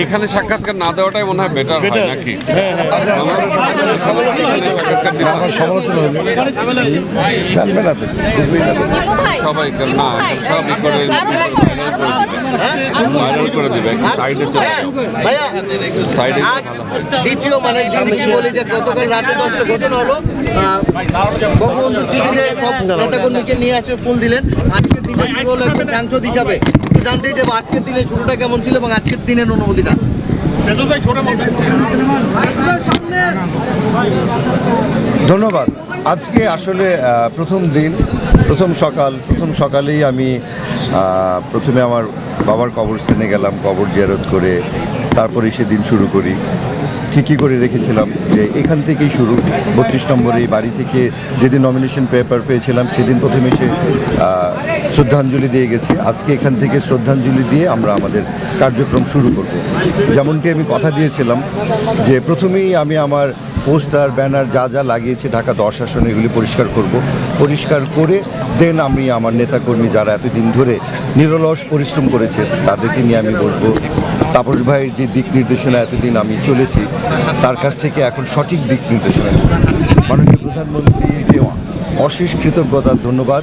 এখানে সাক্ষাৎকার না দেওয়াটাই মনে হয় বেটার হয় নাকি? হবে। সমালোচনা হলো জানবে না। সবাই করে- না সব করে ভাইরাল করে দিবে একটু সাইডে চলে ভাইয়া দ্বিতীয় মানে কি বলি যে গতকাল রাতে দশটা ঘটনা হলো আহ, বঙ্গবন্ধু স্মৃতিতে সব নেতাকর্মীকে নিয়ে আসে ফুল দিলেন। আজকের দিনে শুরু হলো একজন সাংসদ হিসাবে? জানতেই যাব আজকের দিনে শুরুটা কেমন ছিল এবং আজকের দিনের অনুভূতিটা? ধন্যবাদ। আজকে আসলে প্রথম দিন, প্রথম সকাল, প্রথম সকালেই আমি প্রথমে আমার বাবার কবরস্থানে গেলাম, কবর জিয়ারত করে তারপরে সেদিন শুরু করি। ঠিকই করে রেখেছিলাম যে এখান থেকেই শুরু। বত্রিশ নম্বর এই বাড়ি থেকে যেদিন নমিনেশন পেপার পেয়েছিলাম, সেদিন প্রথমে সে শ্রদ্ধাঞ্জলি দিয়ে গেছি। আজকে এখান থেকে শ্রদ্ধাঞ্জলি দিয়ে আমরা আমাদের কার্যক্রম শুরু করব। যেমনটি আমি কথা দিয়েছিলাম যে প্রথমেই আমি আমার পোস্টার, ব্যানার যা যা লাগিয়েছে ঢাকা দশ আসনে এগুলি পরিষ্কার করব। পরিষ্কার করে দেন আমি আমার নেতাকর্মী যারা এতদিন ধরে নিরলস পরিশ্রম করেছে, তাদেরকে নিয়ে আমি বসবো। তাপস ভাইয়ের যে দিক নির্দেশনা এতদিন আমি চলেছি, তার কাছ থেকে এখন সঠিক দিক নির্দেশনা। মাননীয় প্রধানমন্ত্রীকে অশেষ কৃতজ্ঞতার ধন্যবাদ।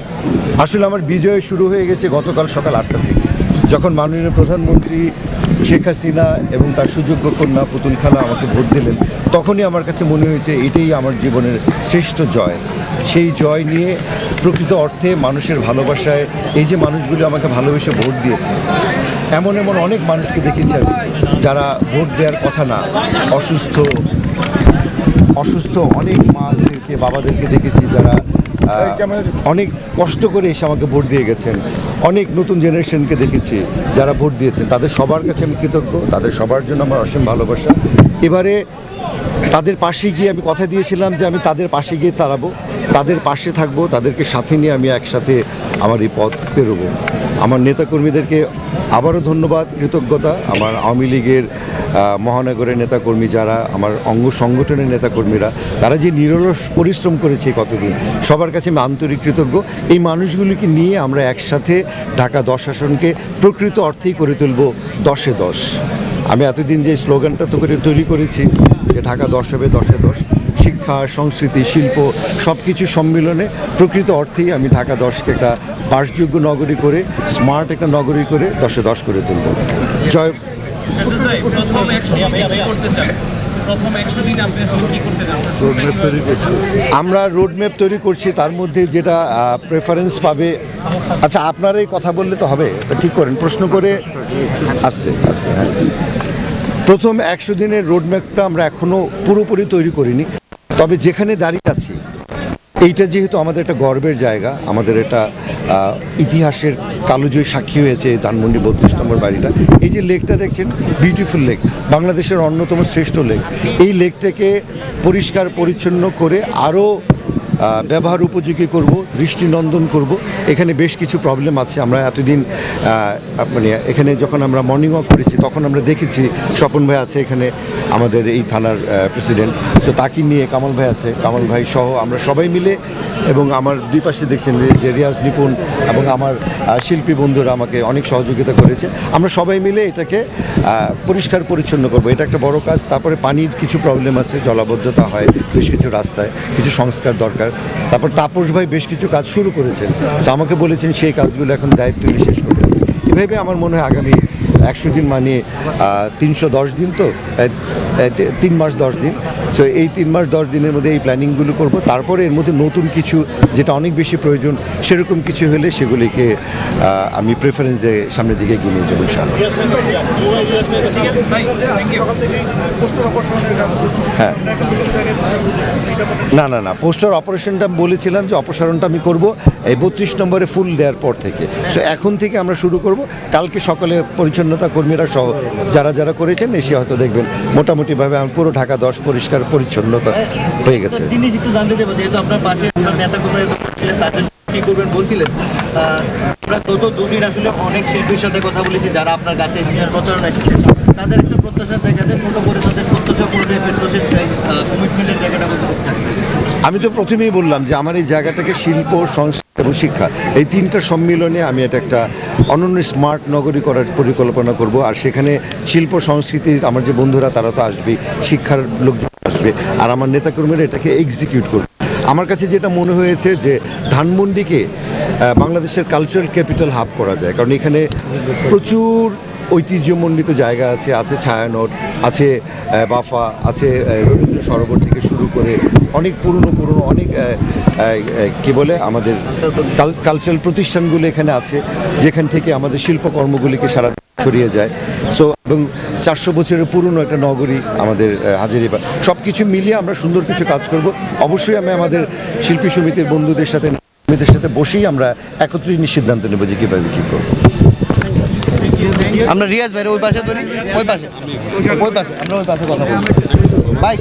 আসলে আমার বিজয় শুরু হয়ে গেছে গতকাল সকাল আটটা থেকে। যখন মাননীয় প্রধানমন্ত্রী শেখ হাসিনা এবং তার সুযোগ্য কন্যা পুতুল খালা আমাকে ভোট দিলেন, তখনই আমার কাছে মনে হয়েছে এটাই আমার জীবনের শ্রেষ্ঠ জয়। সেই জয় নিয়ে প্রকৃত অর্থে মানুষের ভালোবাসায় এই যে মানুষগুলি আমাকে ভালোবেসে ভোট দিয়েছে, এমন এমন অনেক মানুষকে দেখেছি যারা ভোট দেওয়ার কথা না, অসুস্থ অসুস্থ অনেক মাদেরকে বাবাদেরকে দেখেছি যারা অনেক কষ্ট করে এসে আমাকে ভোট দিয়ে গেছেন। অনেক নতুন জেনারেশনকে দেখেছি যারা ভোট দিয়েছেন। তাদের সবার কাছে আমি কৃতজ্ঞ তাদের সবার জন্য আমার অসীম ভালোবাসা। এবারে তাদের পাশে গিয়ে আমি কথা দিয়েছিলাম যে আমি তাদের পাশে গিয়ে দাঁড়াবো তাদের পাশে থাকব তাদেরকে সাথে নিয়ে আমি একসাথে আমার এই পথ পেরোবো। আমার নেতাকর্মীদেরকে আবারও ধন্যবাদ, কৃতজ্ঞতা। আমার আওয়ামী লীগের মহানগরের নেতাকর্মী যারা, আমার অঙ্গ সংগঠনের নেতাকর্মীরা, তারা যে নিরলস পরিশ্রম করেছে কতদিন, সবার কাছে আমি আন্তরিক কৃতজ্ঞ। এই মানুষগুলিকে নিয়ে আমরা একসাথে ঢাকা দশ আসনকে প্রকৃত অর্থেই করে তুলব দশে দশ। আমি এতদিন যে স্লোগানটা তো করে তৈরি করেছি, যে ঢাকা দশ হবে, দশে দশ, শিক্ষা, সংস্কৃতি, শিল্প সব কিছু সম্মিলনে প্রকৃত অর্থেই আমি ঢাকা দশকে একটা বাসযোগ্য নগরী করে স্মার্ট একটা নগরী করে দশে দশ করে তুলব। জয়। আমরা রোডম্যাপ তৈরি করছি, তার মধ্যে যেটা প্রেফারেন্স পাবে। আচ্ছা আপনারাই কথা বললে তো হবে ঠিক করেন, প্রশ্ন করে আস্তে আস্তে হ্যাঁ। প্রথম একশো দিনের রোডম্যাপটা আমরা এখনও পুরোপুরি তৈরি করিনি। তবে যেখানে দাঁড়িয়ে আছি এইটা যেহেতু আমাদের একটা গর্বের জায়গা, আমাদের এটা ইতিহাসের কালোজয়ী সাক্ষী হয়েছে ধানমন্ডি বত্রিশ নম্বর বাড়িটা। এই যে লেকটা দেখছেন বিউটিফুল লেক বাংলাদেশের অন্যতম শ্রেষ্ঠ লেক এই লেকটাকে পরিষ্কার, পরিচ্ছন্ন করে আরও ব্যবহার উপযোগী করব, দৃষ্টিনন্দন করব। এখানে বেশ কিছু প্রবলেম আছে। আমরা এতদিন মানে এখানে যখন আমরা মর্নিং ওয়াক করেছি, তখন আমরা দেখেছি স্বপন ভাই আছে এখানে, আমাদের এই থানার প্রেসিডেন্ট তো তাকে নিয়ে কামাল ভাই আছে, কামাল ভাই সহ আমরা সবাই মিলে এবং আমার দুই পাশে দেখছেন যে রিয়াজ নিপুণ এবং আমার শিল্পী বন্ধুরা আমাকে অনেক সহযোগিতা করেছে। আমরা সবাই মিলে এটাকে পরিষ্কার পরিচ্ছন্ন করব। এটা একটা বড় কাজ। তারপরে পানির কিছু প্রবলেম আছে, জলাবদ্ধতা হয়, বেশ কিছু রাস্তায়, কিছু সংস্কার দরকার। তারপর তাপস ভাই বেশ কিছু কাজ শুরু করেছেন। তো আমাকে বলেছেন সেই কাজগুলো এখন দায়িত্ব নিয়ে শেষ করতে এভাবে আমার মনে হয় আগামী একশো দিন মানে তিনশো দশ দিন তি- তিন মাস, দশ দিন। সো এই তিন মাস, দশ দিনের মধ্যে এই প্ল্যানিংগুলো করব। তারপরে এর মধ্যে নতুন কিছু যেটা অনেক বেশি প্রয়োজন, সেরকম কিছু হলে সেগুলিকে আমি প্রেফারেন্স দিয়ে সামনের দিকে এগিয়ে নিয়ে যাব হ্যাঁ। না না না পোস্টার অপারেশনটা বলেছিলাম যে অপসারণটা আমি করব। এই বত্রিশ নম্বরে ফুল দেওয়ার পর থেকে। সো এখন থেকে আমরা শুরু করব। কালকে সকালে পরিচ্ছন্নতা কর্মীরা সহ, যারা যারা করেছেন, এসে হয়তো দেখবেন। মোটামুটিভাবে আমার পুরো ঢাকা দশ পরিষ্কার পরিচ্ছন্নতা হয়ে গেছে। জিনিস একটু জানতে যাব যেহেতু আপনার পাশে আপনার নেতাকর্মীরা তো কি করবেন বলছিলেন? আমরা গত দুদিন আসলে অনেক শিল্পীর সাথে কথা বলেছি, যারা আপনার কাছে এসেছেন, প্রচারণা এসেছেন তাদের একটা প্রত্যাশা দেখা যায় ছোট করে তাদের প্রত্যাশা পূরণের ফেরদোসের কমিটমেন্টের জায়গাটা কতটুকু থাকছে আমি তো প্রথমেই বললাম যে আমার এই জায়গাটাকে শিল্প, সংস্কৃতি এবং শিক্ষা এই তিনটা সম্মিলনে আমি এটা একটা অনন্য স্মার্ট নগরী করার পরিকল্পনা করব। আর সেখানে শিল্প সংস্কৃতির আমার যে বন্ধুরা তারা তো আসবে, শিক্ষার লোকজন আসবে, আর আমার নেতাকর্মীরা এটাকে এক্সিকিউট করবে। আমার কাছে যেটা মনে হয়েছে যে ধানমন্ডিকে বাংলাদেশের কালচারাল ক্যাপিটাল হাব করা যায়। কারণ এখানে প্রচুর ঐতিহ্যমণ্ডিত জায়গা আছে আছে ছায়ানট আছে বাফা আছে রবীন্দ্র সরোবর থেকে শুরু করে অনেক পুরনো পুরনো অনেক কি বলে আমাদের কালচারাল প্রতিষ্ঠানগুলো এখানে আছে যেখান থেকে আমাদের শিল্পকর্মগুলিকে সারা ছড়িয়ে যায়। সো এবং চারশো বছরের পুরনো একটা নগরী আমাদের আহ, হাজারিবাগ। সব কিছু মিলিয়ে আমরা সুন্দর কিছু কাজ করব। অবশ্যই আমি আমাদের শিল্পী সমিতির বন্ধুদের সাথে সাথে বসেই আমরা একত্রিত সিদ্ধান্ত নেব যে কীভাবে কী করব। আমরা রিয়াজ ভাই ওই পাশে ধরি, ওই পাশে ওই পাশে, আমরা ওই পাশে কথা বলি ভাই